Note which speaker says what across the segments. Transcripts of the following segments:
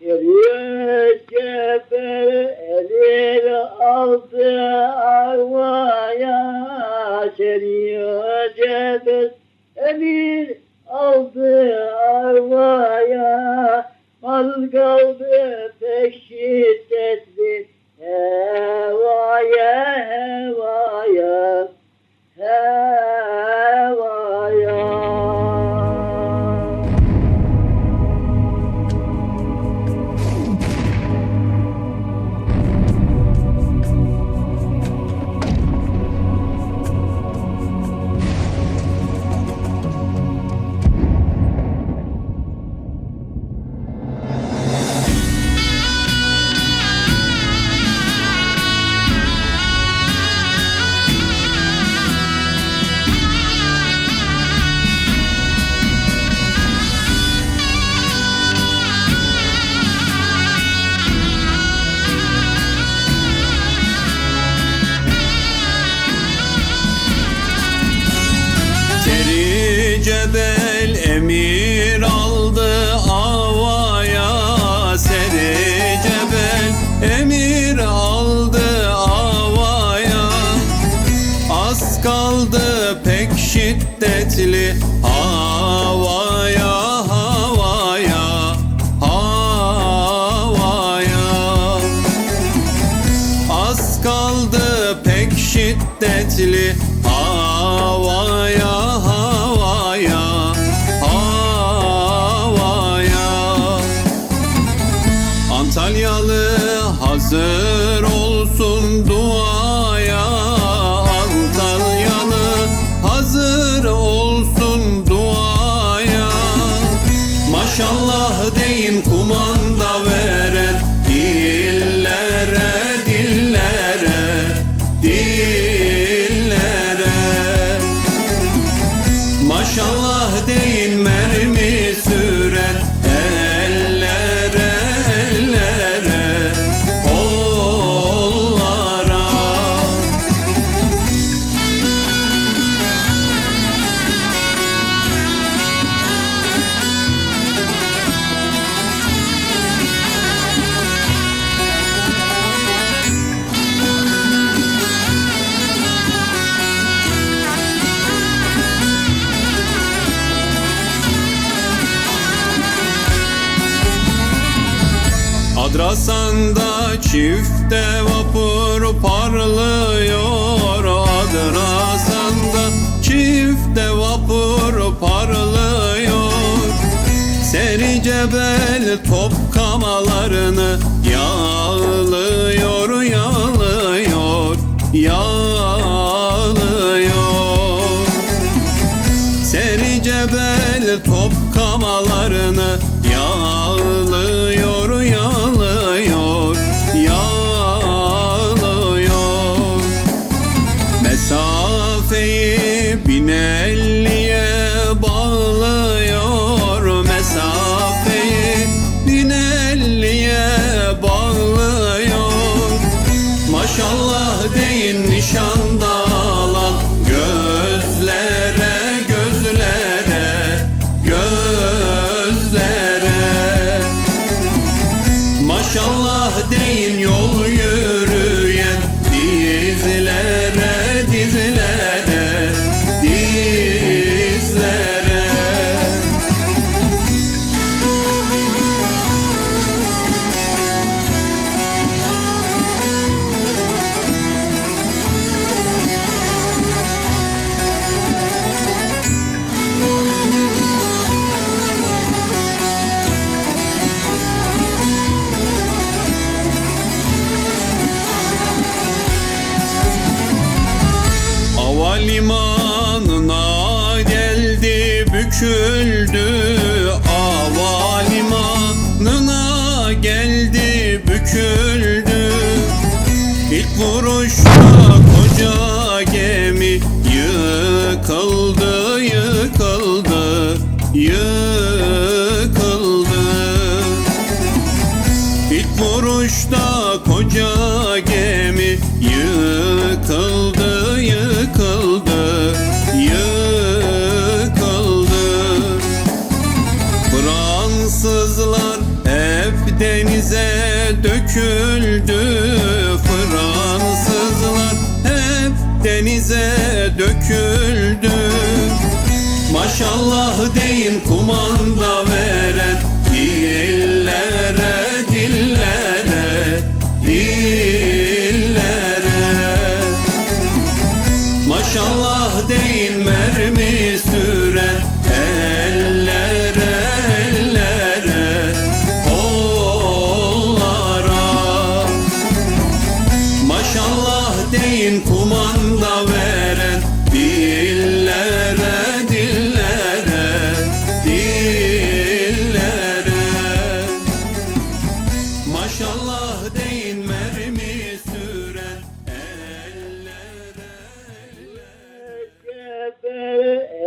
Speaker 1: Geliyor cefer elini aldı arvaya Geliyor cefer elini aldı
Speaker 2: emir aldı avaya Seri Cebel. Emir aldı avaya Az kaldı pek şiddetli havaya havaya havaya. Az kaldı pek şiddetli havaya Hazır çifte vapur parlıyor Adrasan'da çifte vapur parlıyor. Seri cebel top kamalarını yağlıyor yağlıyor yağlıyor. Seri cebel top kamalarını yağlıyor Bin elliye bağlıyor Mesafeyi. Bin elliye bağlıyor. Maşallah deyin nişanda alan gözlere gözlere gözlere. Maşallah deyin yol geldi büküldü Havalimanına geldi büküldü. İlk vuruşta koca gemi yıkıldı yıkıldı yıkıldı. İlk vuruşta koca döküldü. Fransızlar hep denize döküldü. Maşallah deyin kumanda deyin kumanda veren dillere dillere dillere. Maşallah deyin mermi süren ellere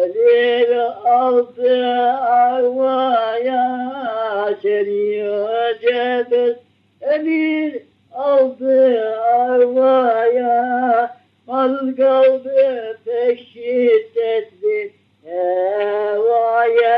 Speaker 1: elin aldı arvaya seriyor Ceber elin aldı arvaya. Az kaldı peşi sesli hevaya.